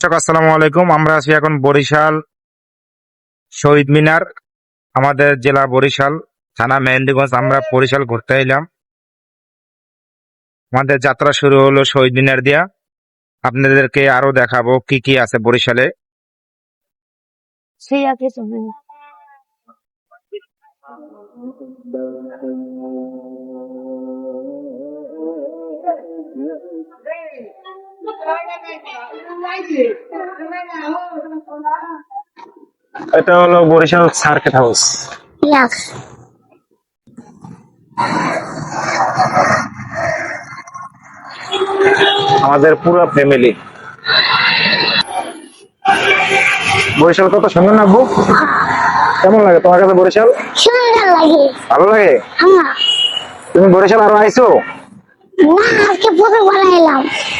দর্শক আসসালামু আলাইকুম। আমরা আছি এখন বরিশাল শহীদ মিনার আমাদের জেলা বরিশাল থানা মেহেন্দিগঞ্জ। আমরা বরিশাল ঘুরতে এলাম। আমাদের যাত্রা শুরু হলো শহীদ মিনার দিয়া। আপনাদেরকে আরও দেখাবো কি কি আছে বরিশালে। সেই এটা হলো বরিশাল সার্কিট হাউস। আমাদের পুরো ফ্যামিলি বরিশাল কত সুন্দর না আব্বু? কেমন লাগে তোমার কাছে বরিশাল? সুন্দর লাগে। ভালো লাগে? হ্যাঁ। তুমি বরিশাল আরও আইছো না আজকে পুরো বানাইলাম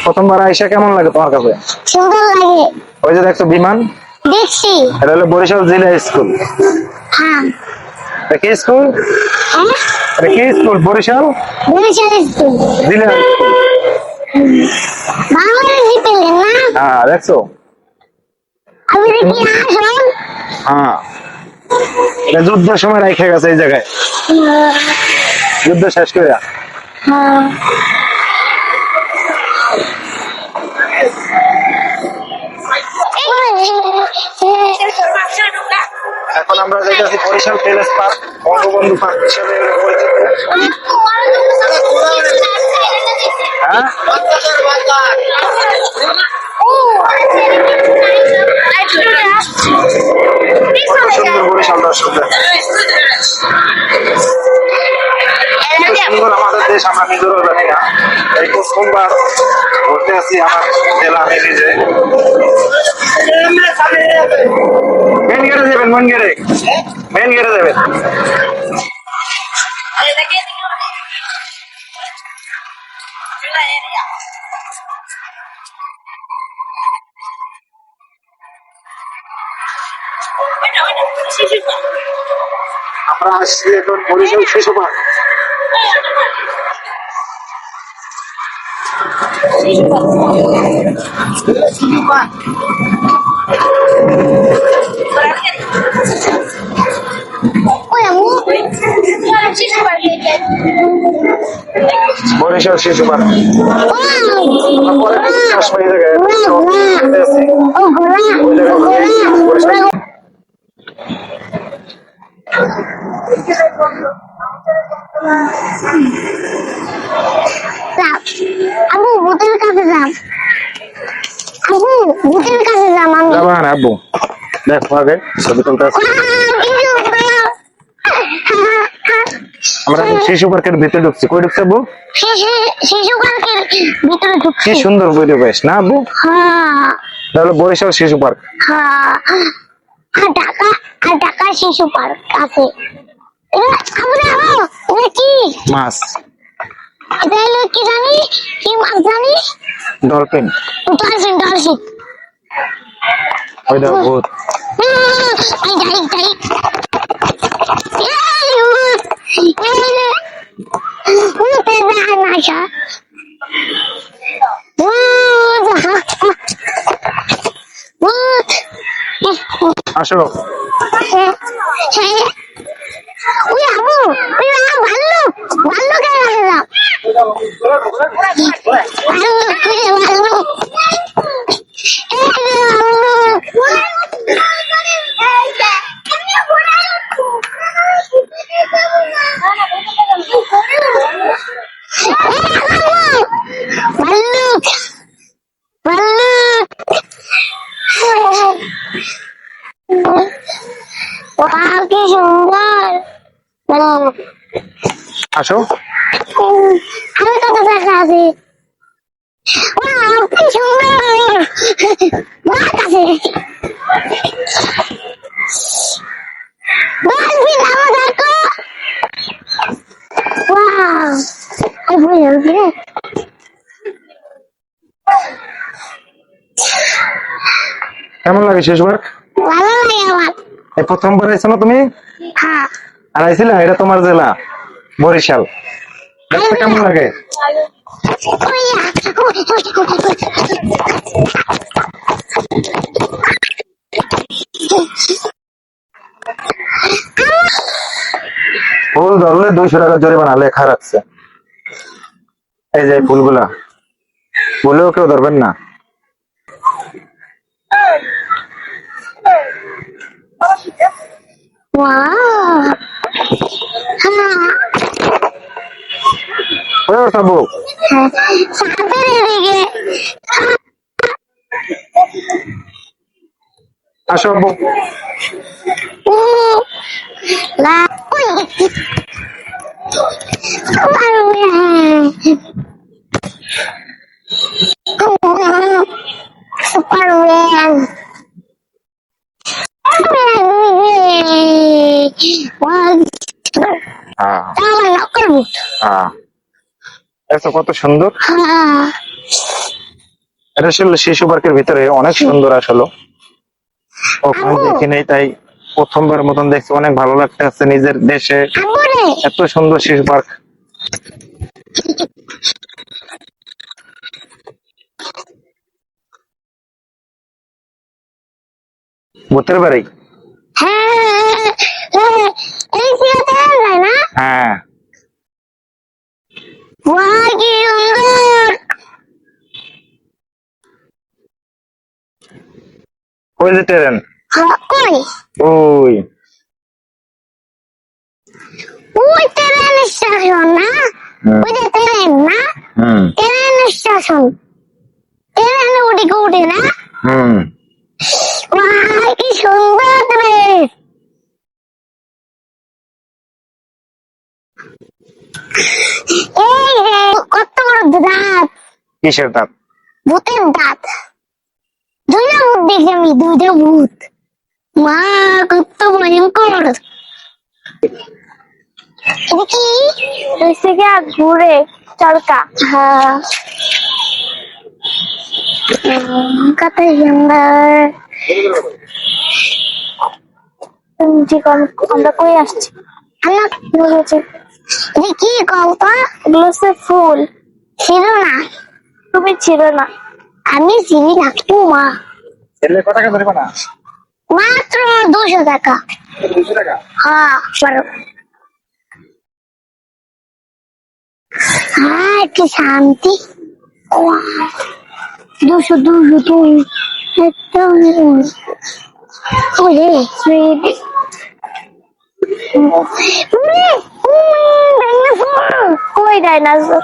প্রথমবার আইসা কেমন লাগে তোমার কাছে? সুন্দর লাগে। ওই যে দেখছ বিমান? দেখছি। এটা হলো বরিশাল জেলা স্কুল। হ্যাঁ। কি স্কুল? হ্যাঁ? এটা কি স্কুল? বরিশাল? বরিশাল স্কুল। জেলা বাংলাদেশি পেলেন না? হ্যাঁ দেখছ? আমি দেখি আসল হ্যাঁ। এটা যুদ্ধের সময় রেখে গেছে এই জায়গায়। যুদ্ধ শেষ করে এখন আমরা যাইতেছি Barishal palace park Bangabandhu park হিসেবে পরিচিত হ্যাঁ? সুন্দর বরিশাল দর্শকদের। সুন্দর আমাদের দেশ আমরা নিজেরও জানি না এই প্রথমবার ঘুরতে আসি আমার জেলা আমি নিজে মেন গেটে যাবেন মেন গেটে মেন গেটে যাবেন আমরা আসছি এখন বরিশাল শিশু পার্ক বরিশাল শিশু পার্ক আমরা পরে আসব এই আবু ভূতের কাছে যাম। আবু ভূতের কাছে যাম আমি। যাবা না আব্বু দেখো আগে ছবি তুলতে আমরা শিশু পার্কের ভিতরে ঢুকছি। কই ঢুকছে আব্বু শিশু পার্কের ভিতরে কি সুন্দর পরিবেশ না হ্যাঁ। বরিশাল শিশু পার্ক। হ্যাঁ। আর ঢাকা ঢাকা শিশু পার্ক আছে। এটা আবু দেখো এটা কি? মাছ। এটা হলো কি জানি? কি মাছ জানি? ডলফিন। Dolphin dolphin. ওই দেখো ভূত। এই যাই যাই আসো। ওই আবু ওই ভাল্লু ভাল্লু কে রাখলাম ভাল্লু ভাল্লু ভাল্লুক ভাল্লুক ওয়াও কি সুন্দর আসো। আমি কত টাকা আছে কেমন লাগে পার্ক ভালো লাগে আমার। প্রথমবার আইছো না তুমি? হ্যাঁ। আর আইছিলা? এটা তোমার জেলা। বরিশাল। কেমন লাগে? ফুল ধরলে দুইশো টাকা জরিমানা, লেখা রাখছে। এই যে ফুলগুলা। ফুলেও কেউ ধরবেন না। Wow. ওই ওর সাবু সাঁতারে লেগে আসো আব্বু ও লা ওই Superman. Superman. হ্যাঁ হ্যাঁ কত সুন্দর। হ্যাঁ। এটা আসলে শিশু পার্কের ভিতরে অনেক সুন্দর আসলে। ওখানে। দেখি নেই তাই প্রথমবার মতন দেখছি। অনেক ভালো লাগতেছে নিজের দেশে। এত সুন্দর শিশু পার্ক। ভূতের বাড়ি? হ্যাঁ। হ্যাঁ হ্যাঁ ওয়াও কি সুন্দর ওই যে ট্রেন? হ্যাঁ, কই? ওই। ওই ট্রেন স্টেশন না? হুম। ওই যে ট্রেন না? ট্রেন স্টেশন ট্রেনে উঠে উঠে না হুম ওয়াও কি সুন্দর ট্রেন এই রে কত বড় দাঁত কিসের দাঁত? ভূতের দাঁত। দুইটা ভূত দেখি আমি দুইটা ভূত। মা কত ভয়ঙ্কর। কি? থেকে ঘুরে চরকা। হ্যাঁ। উম, কত সুন্দর। ঠিক আমরা কই আসছি? কি এগুলো ফুল। ছিল না। তুমি ছিল না। আমি ছিলি না মা। ছেলে কত টাকা ধরবে না? মাত্র দুশো টাকা। দুশো টাকা? হ্যাঁ পারো। হ্যাঁ কি শান্তি। দুশো দুশো দুই একদম ওরে সুইট। কই ডাইনোসর?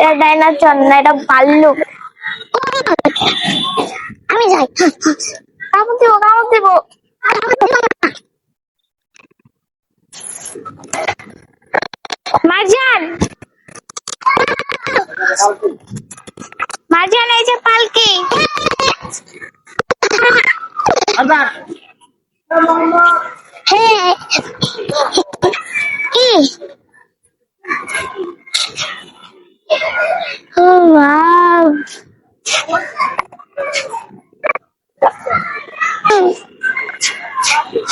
এটা ডাইনোসর না এটা ভাল্লুক। আমি যাই।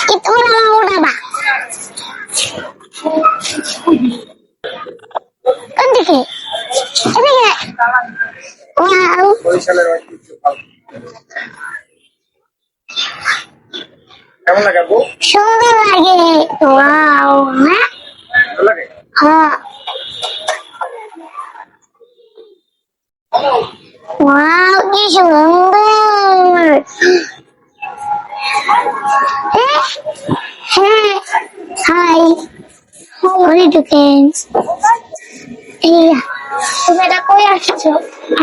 Itu orang udah bah. Kan dike. Ini ya. Wow. কেমন লাগে আপু সুন্দর লাগে ওয়াও হ্যাঁ ভালো লাগে হ্যাঁ ওয়াও কি সুন্দর ওরে ঢুকেন্স ইয়া তুমি এটা কই আসছো?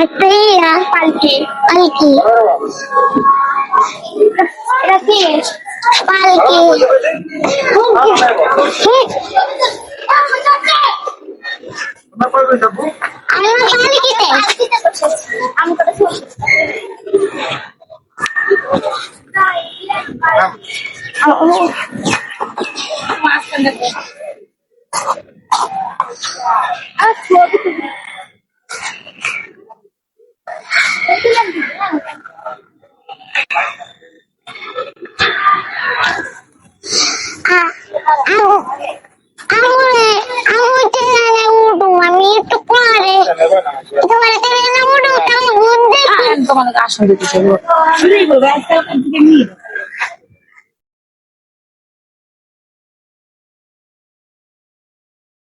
একটা ইয়া পালকি পালকি। এটা কি? পালকি। আমি আমি একটু পরে তোমার ট্রেনে উঠো তাও ঘুম দেখি তোমাকে আসন দিতে চাইব শুরুই করব। আজকাল থেকে নিয়ে